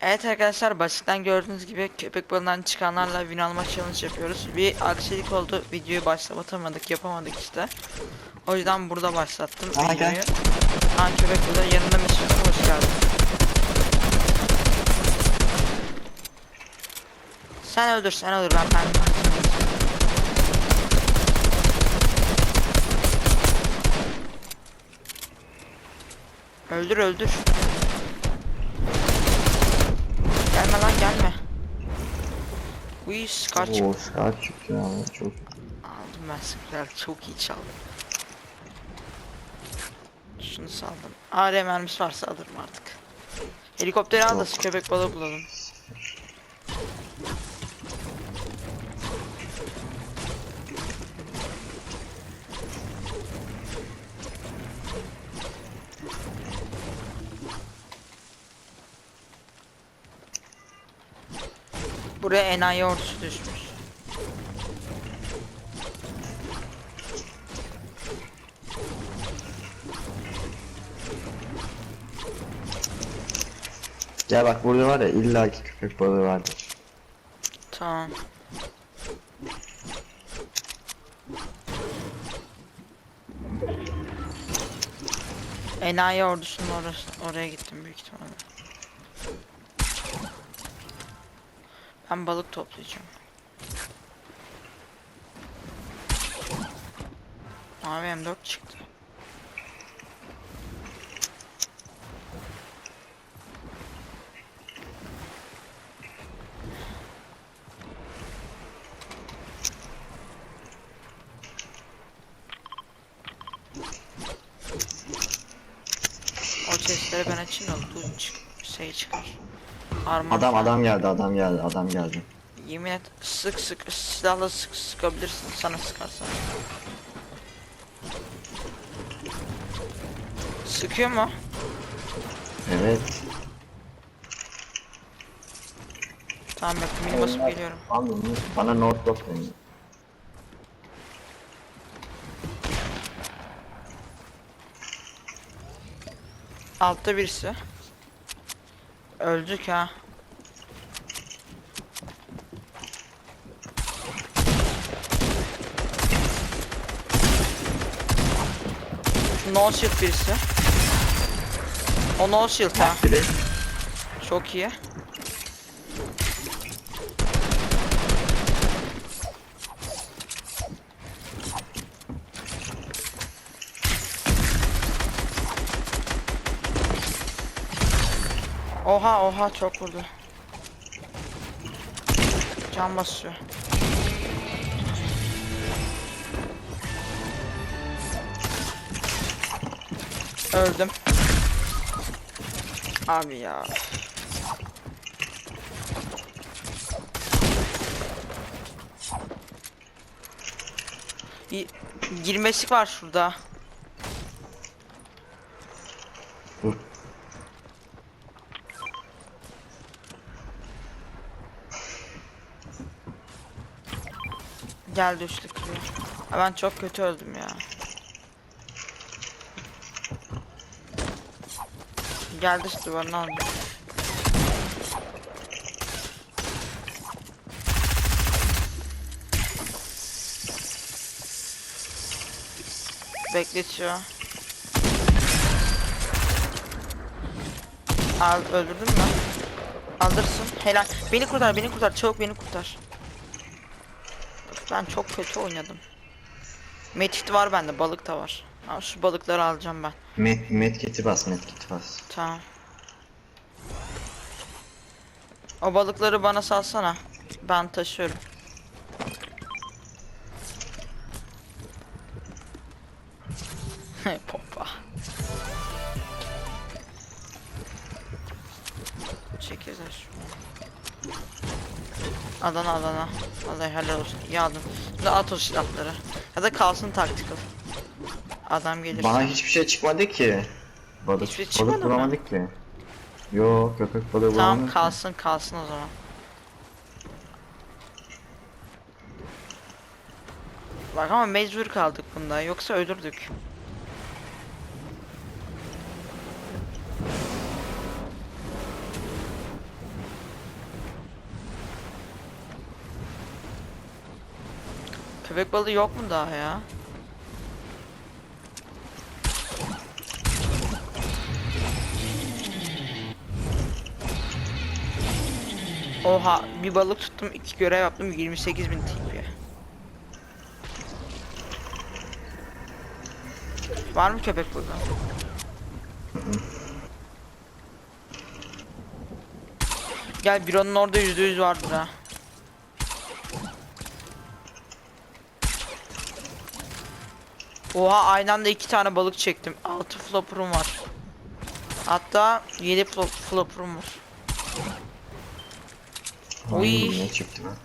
Evet arkadaşlar basitten gördüğünüz gibi köpek balığından çıkanlarla win alma challenge yapıyoruz. Bir aksilik oldu videoyu başlatamadık yapamadık işte. O yüzden burada başlattım Aha, videoyu. gel. Köpek balığı yanında Mesut hoş geldin. Sen öldür sen öldür ben ben. Öldür öldür. Gelme lan gelme. Uy Scar çıktı. Oo Scar çıktı ya çok. Aldım ben Scar çok iyi çaldım. Şunu saldım. AR mermisi varsa alırım artık. Helikopteri al da köpek balığı bulalım. Buraya enayi ordusu düşmüş. Ya bak burada var ya illaki köpek balığı vardır. Tamam. Enayi ordusunun orası, oraya gittim büyük ihtimalle. Ben balık toplayacağım. Abi M4 çıktı. O ben açayım da şey çıkar. Armor Adam falan. adam geldi adam geldi adam geldi. Yemin et sık sık silahla sık sıkabilirsin sana sıkarsa. Sıkıyor mu? Evet. Tamam bak mini basıp geliyorum. Anladın Bana North Block deniyor. Altta birisi. Öldük ha. No shield birisi. O no shield ha. Çok iyi. Oha oha çok vurdu. Can basıyor. Öldüm. Abi ya. Bir var şurada. Geldi üçlük kırıyor. Ha, Ben çok kötü öldüm ya. Geldi işte duvarını aldı. Bekletiyor. Al öldürdün mü? Alırsın. Helal. Beni kurtar, beni kurtar. Çabuk beni kurtar. Ben çok kötü oynadım. Medkit var bende, balık da var. Ha, şu balıkları alacağım ben. Med, medkit'i bas medkit'i bas. Tamam. O balıkları bana salsana. Ben taşıyorum. Popa. Çekirdeği. Adana Adana. Vallahi helal olsun. İyi aldın. Şimdi at o silahları. Ya da kalsın tactical. Adam gelir. Bana hiçbir şey çıkmadı ki. Balık, Hiçbir şey çıkmadı balık mı? bulamadık ki. Yo köpek balığı Tamam bulamadık. ki. kalsın kalsın o zaman. Bak ama mecbur kaldık bunda yoksa ölürdük. Köpek balığı yok mu daha ya? Oha bir balık tuttum iki görev yaptım 28 bin TP. Var mı köpek balığı? Gel büronun orada yüzde yüz vardır ha. Oha aynı anda iki tane balık çektim. Altı flopper'ım var. Hatta yedi flop flopper'ım var. Uy. Ne çıktı lan?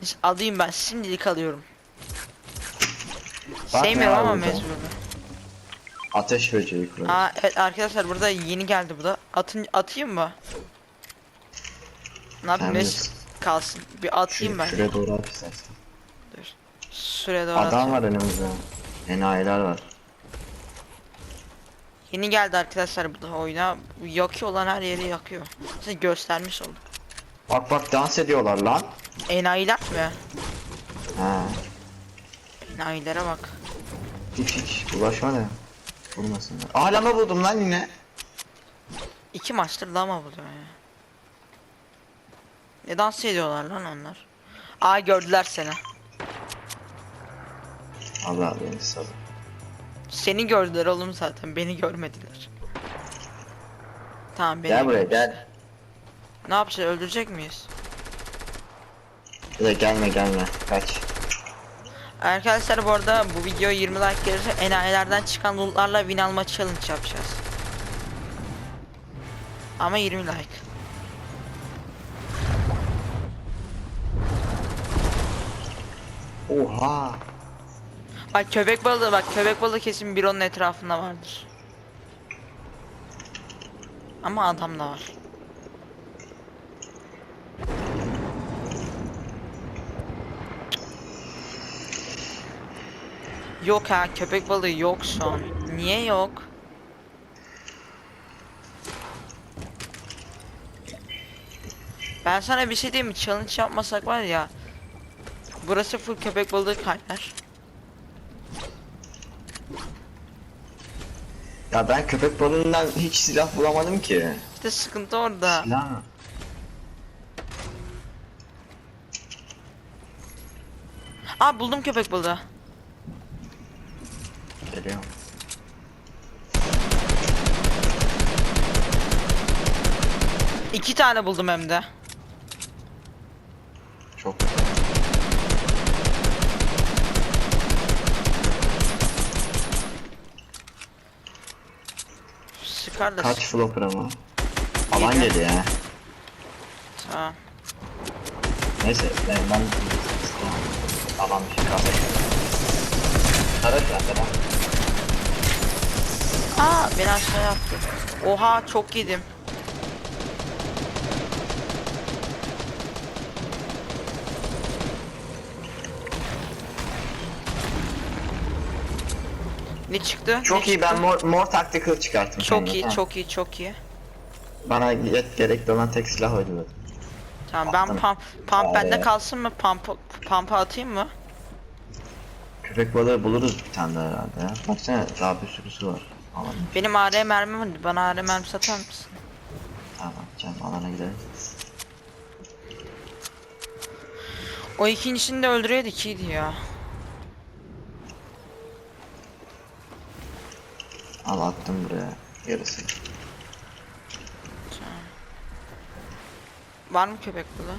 Neyse, Alayım ben şimdilik alıyorum. Bak Sevmiyorum ama mecburen. Ateş böceği kuralım. Aa evet arkadaşlar burada yeni geldi bu da. Atın atayım mı? Ne yapayım? Bilirsin. kalsın. Bir atayım ben. Şuraya doğru at istersen. Süre doğru Adam atıyorum. var önümüzde. Enayiler var. Yeni geldi arkadaşlar bu da oyuna. Yakıyor olan her yeri yakıyor. Size göstermiş oldum. Bak bak dans ediyorlar lan. Enayiler mi? Ha. Enayilere bak. Hiç hiç bulaşma da. Vurmasınlar. Aa lama buldum lan yine. İki maçtır lama buluyor ya. Ne dans ediyorlar lan onlar? Aa gördüler seni. Allah beni salın. Seni gördüler oğlum zaten beni görmediler. Tamam beni Gel buraya gel. Ne yapacağız öldürecek miyiz? Buraya gelme gelme. Kaç. Arkadaşlar bu arada bu video 20 like gelirse enayilerden çıkan lootlarla win alma challenge yapacağız. Ama 20 like. Oha. Bak köpek balığı bak köpek balığı kesin bir onun etrafında vardır. Ama adam da var. Yok ha köpek balığı yok şu an. Niye yok? Ben sana bir şey diyeyim mi? Challenge yapmasak var ya. Burası full köpek balığı kaynar. Ya ben köpek balığından hiç silah bulamadım ki. İşte sıkıntı orada. Silah mı? Aa buldum köpek balığı. Geliyor. İki tane buldum hem de. Çok Da Kaç flopper ama? Alan Yedi. geliyor ya. Tamam. Neyse ben ben alan bir şey kaldı. Ya tamam. Aa beni aşağı yaptı. Oha çok yedim. Ne çıktı? Çok Ne iyi ben çıktı? mor, mor tactical çıkarttım. Çok kendime, iyi, tamam. çok iyi, çok iyi. Bana yet gerekli olan tek silah oydu zaten. Tamam ben Attım. pump, pump bende Aa. kalsın mı? Pump, pump'a atayım mı? Köpek balığı buluruz bir tane daha herhalde ya. Baksana daha bir sürüsü var. Alalım. Benim AR mermim var. Bana AR mermi satar mısın? Tamam canım alana gidelim. O ikincisini de öldüreydik iyiydi ya. Al attım buraya yarısı. Var mı köpek balığı?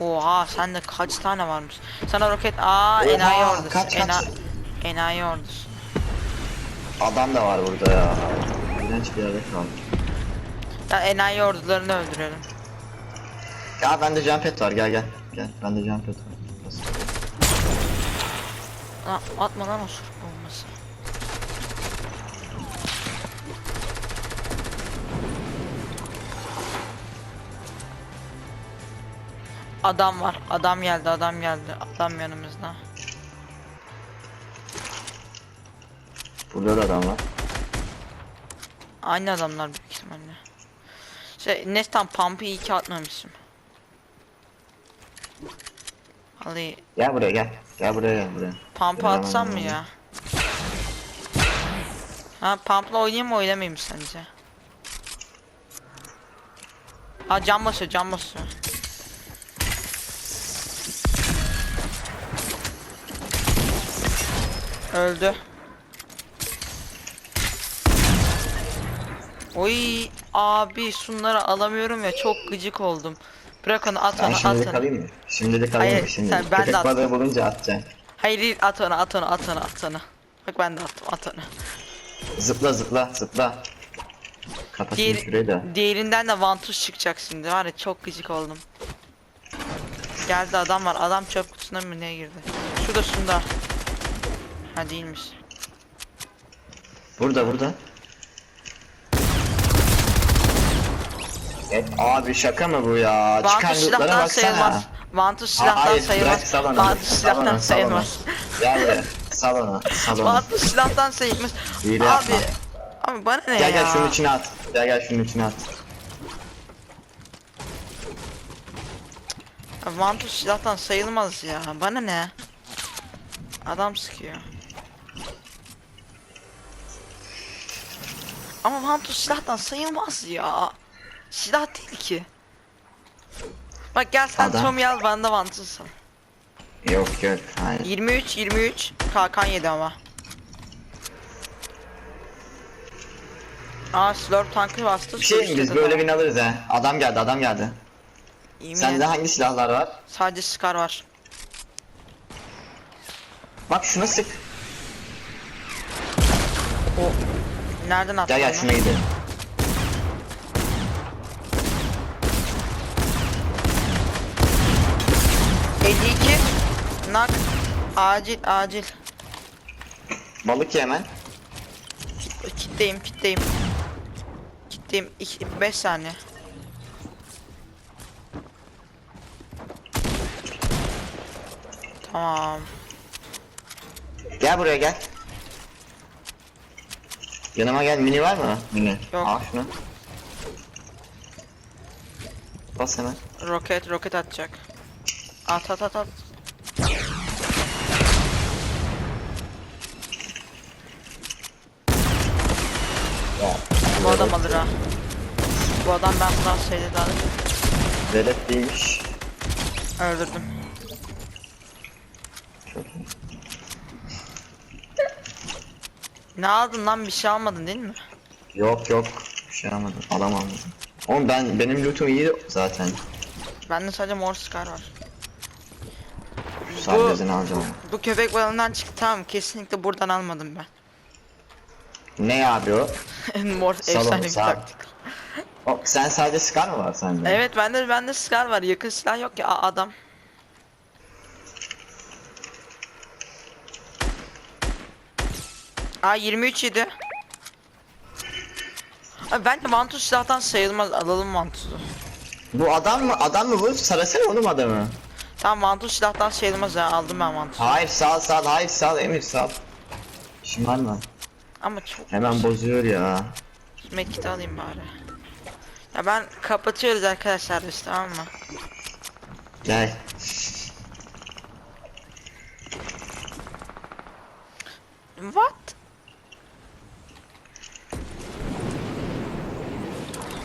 Oha sende kaç tane varmış? Sana roket aa enayi ordusu. kaç, kaç? Ena, enayi ordusu. Adam da var burada ya. İğrenç bir yerde kaldı. Ya enayi ordularını öldürelim. Ya bende jump pad var gel gel. Gel bende jump pad var. Lan atma lan o Adam var. Adam geldi. Adam geldi. Adam yanımızda. Burada da adam var. Aynı adamlar büyük ihtimalle. Şey, Nestan pump'ı iyi ki atmamışım. Vallahi Gel buraya gel. Gel buraya gel buraya. Hemen, atsam mı ya? Ha pumpla oynayayım mı oynamayayım sence? Ha cam basıyor cam basıyor. Öldü. Oy abi şunları alamıyorum ya çok gıcık oldum. Bırak onu at Ben onu at şimdilik onu. alayım mı? Şimdilik alayım Hayır, mı? Şimdi sen- ben de köpek balığı bulunca atacağım. Hayır değil at onu at onu at onu at onu. Bak ben de attım at onu. Zıpla zıpla zıpla. Kapatayım Diğer, şurayı da. diğerinden de vantuş çıkacak şimdi var ya çok gıcık oldum. Geldi adam var adam çöp kutusuna mı ne girdi? Şurada şunda. Ha değilmiş. Burada burada. Evet, abi şaka mı bu ya? Çıkan Vantuş lootlara silahtan baksana. sayılmaz. Vantuş silahtan Hayır sayılmaz. bırak salonu. Vantuş silahtan Salonu, sayılmaz. Gel buraya. Salona. Salona. Vantuş silahtan sayılmaz. Hile Abi. yapma. Abi bana ne Gel ya? gel şunun içine at. Gel gel şunun içine at. Abi Vantuş silahtan sayılmaz ya. Bana ne? Adam sıkıyor. Ama Vantuş silahtan sayılmaz ya. Silah değil ki. Bak gel sen Adam. Tommy al ben de Vantuş al. Yok yok. Hayır. 23 23 kalkan yedi ama. Aa Slurp tankı bastı. Bir şey biz böyle bin alırız ha. Adam geldi adam geldi. Yemin Sende hangi silahlar var? Sadece Scar var. Bak şuna sık. O nereden attı? Gel gel şuna gidelim. ...52... ...nak... ...acil acil... Balık ye hemen. ...kitleyim kitleyim... ...kitleyim... ...5 saniye... Tamam... Gel buraya gel. Yanıma gel. Mini var mı? Mini. Yok. Al şunu. Bas hemen. ...roket roket atacak... ...at at at at... Ya. ...bu adam alır ha... ...bu adam ben bundan şeyde daha Velet değilmiş. öldürdüm... Çok iyi. ...ne aldın lan bir şey almadın değil mi? Yok yok. Bir şey almadım. Alamam. Oğlum ben benim lootum iyi zaten. Bende sadece mor Scar var... Şu salyazını alacağım. Bu köpek balığından çıktı tamam kesinlikle buradan almadım ben. Ne abi o? Mor Salon, efsane bir sağ. taktik. o sen sadece Scar mı var sende? Evet bende bende Scar var yakın silah yok ya adam. Aa 23 yedi. Abi bence mantus silahtan sayılmaz alalım mantusu. Bu adam mı? Adam mı bu? Sarasana oğlum adamı. Tamam mantus silahtan sayılmaz ya aldım ben mantusu. Hayır sal sal hayır sal Emir sal. İşim var mı? Ama çok Hemen bozuyor ya. medkit alayım bari. Ya ben kapatıyoruz arkadaşlar biz tamam mı? Gel. What?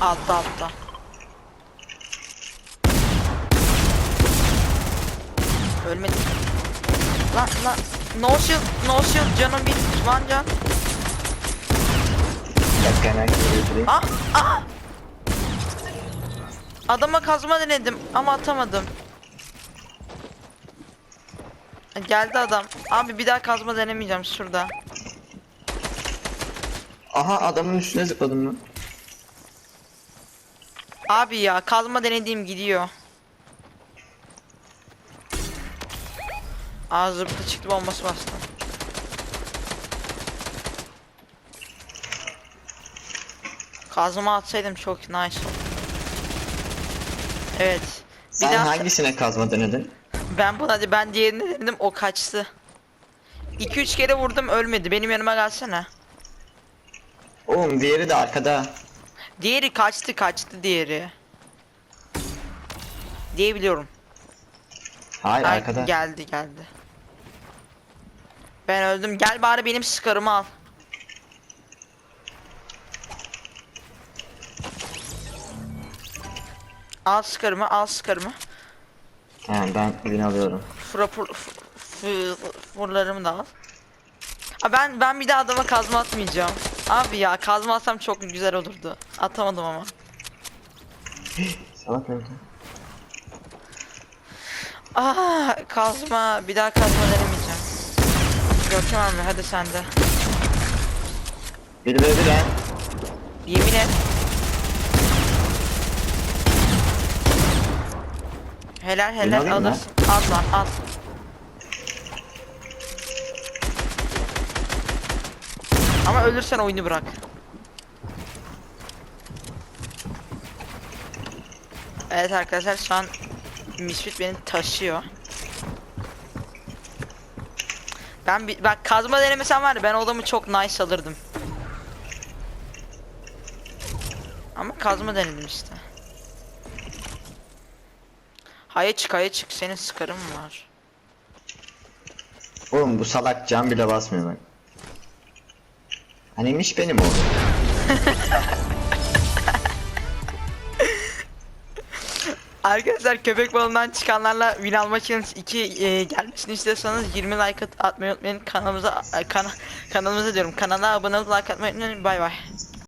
Altta altta. Ölmedi. Lan lan. No shield, no shield canım bir lan can. Ah ah. Adama kazma denedim ama atamadım. Geldi adam. Abi bir daha kazma denemeyeceğim şurada. Aha adamın üstüne zıpladım lan. Abi ya kazma denediğim gidiyor. Aa zıplı çıktı bombası bastı. Kazma atsaydım çok nice oldu. Evet. Bir Sen daha hangisine kazma denedin? ben buna hadi ben diğerini denedim o kaçtı. 2-3 kere vurdum ölmedi. Benim yanıma gelsene. Oğlum diğeri de arkada. Diğeri kaçtı kaçtı diğeri. Diyebiliyorum. Hayır Ay, arkada. Geldi geldi. Ben öldüm. Gel bari benim skarımı al. Al skarımı, al skarımı. Tamam ben win alıyorum. Frapur, da al. Ben ben bir daha adama kazma atmayacağım. Abi ya kazma atsam çok güzel olurdu. Atamadım ama. Salak öldü. Aa kazma bir daha kazma denemeyeceğim. Görkem abi hadi sen de. Biri böyle lan. Yemin et. Helal helal alırsın. Al lan al. Ama ölürsen oyunu bırak. Evet arkadaşlar şu an Misfit beni taşıyor. Ben bir, bak kazma denemesem var ya ben o adamı çok nice alırdım. Ama kazma denedim işte. Haya çık haya çık senin sıkarım var. Oğlum bu salak can bile basmıyor bak. Hanimiş benim oğlum. Arkadaşlar köpek balığından çıkanlarla win alma challenge 2 e, gelmesini istiyorsanız 20 like at- atmayı unutmayın kanalımıza e, kana, kanalımıza diyorum kanala abone olup like atmayı unutmayın bay bay.